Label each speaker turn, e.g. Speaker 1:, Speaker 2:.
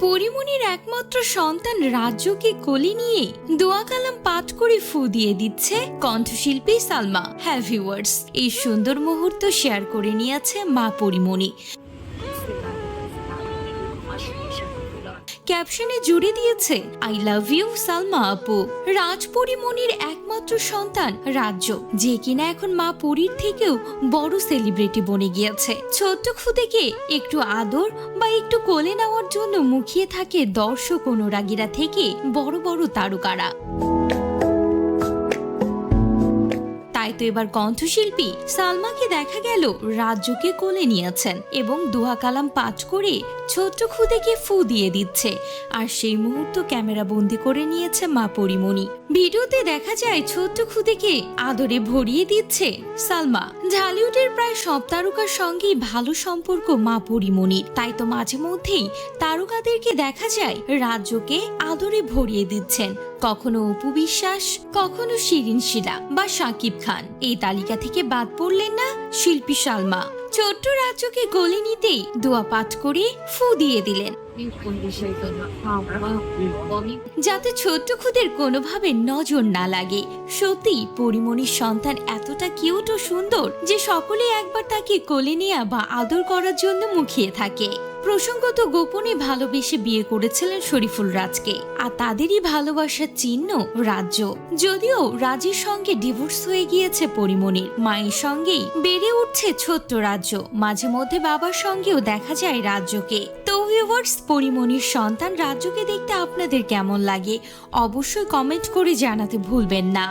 Speaker 1: পরিমণির একমাত্র সন্তান রাজ্যকে কোলে নিয়ে দোয়া কালাম পাঠ করে ফু দিয়ে দিচ্ছে কণ্ঠশিল্পী সালমা। হ্যাভি ওয়ার্ডস এই সুন্দর মুহূর্ত শেয়ার করে নিয়েছে মা পরিমণি। ক্যাপশনে জুড়ে দিয়েছে, আই লাভ ইউ, সালমা আপু। রাজপরিমণির একমাত্র সন্তান রাজ্য, যে কিনা এখন মা পুরীর থেকেও বড় সেলিব্রিটি বনে গিয়েছে। ছোট্ট খুদেকে একটু আদর বা একটু কোলে নেওয়ার জন্য মুখিয়ে থাকে দর্শক অনুরাগীরা থেকে বড় বড় তারকারা। এবার কণ্ঠশিল্পী সালমাকে দেখা গেল রাজ্যকে কোলে নিয়েছেন এবং দোয়া কালাম পাঠ করে ছোট্ট খুদেকে ফু দিয়ে দিচ্ছে। আর সেই মুহূর্ত ক্যামেরা বন্দি করে নিয়েছে মা পরিমণি। ভিডিওতে দেখা যায় ছোট্ট খুদেকে আদরে ভরিয়ে দিচ্ছে সালমা। ঢালিউডের প্রায় সব তারকার সঙ্গেই ভালো সম্পর্ক মা পরিমণির। তাই তো মাঝে মধ্যেই তারকাদেরকে দেখা যায় রাজ্যকে আদরে ভরিয়ে দিচ্ছেন। কখনো অপু বিশ্বাস, কখনো শিরিন শিলা বা সাকিব খান। এই তালিকা থেকে বাদ পড়লেন না শিল্পী সালমা। ছোট্ট রাজ্যকে গলে নিতেই দোয়া পাঠ করে ফু দিয়ে দিলেন। যাতে ছোট্ট খুদের কোনোভাবে নজর না লাগে। সত্যি পরিমণির সন্তান এতটা কিউট ও সুন্দর যে সকলে একবার তাকে কোলে নেয়া বা আদর করার জন্য মুখিয়ে থাকে। প্রসঙ্গত গোপনে ভালোবেসে বিয়ে করেছিলেন শরীফুল রাজকে, আর তাদেরই ভালোবাসার চিহ্ন রাজ্য। যদিও রাজের সঙ্গে ডিভোর্স হয়ে গিয়েছে পরিমণির, মায়ের সঙ্গেই বেড়ে উঠছে ছোট্ট রাজ্য। মাঝে মধ্যে বাবার সঙ্গেও দেখা যায় রাজ্যকে। তো পরিমণির সন্তান রাজ্যকে দেখতে আপনাদের কেমন লাগে? অবশ্যই কমেন্ট করে জানাতে ভুলবেন না।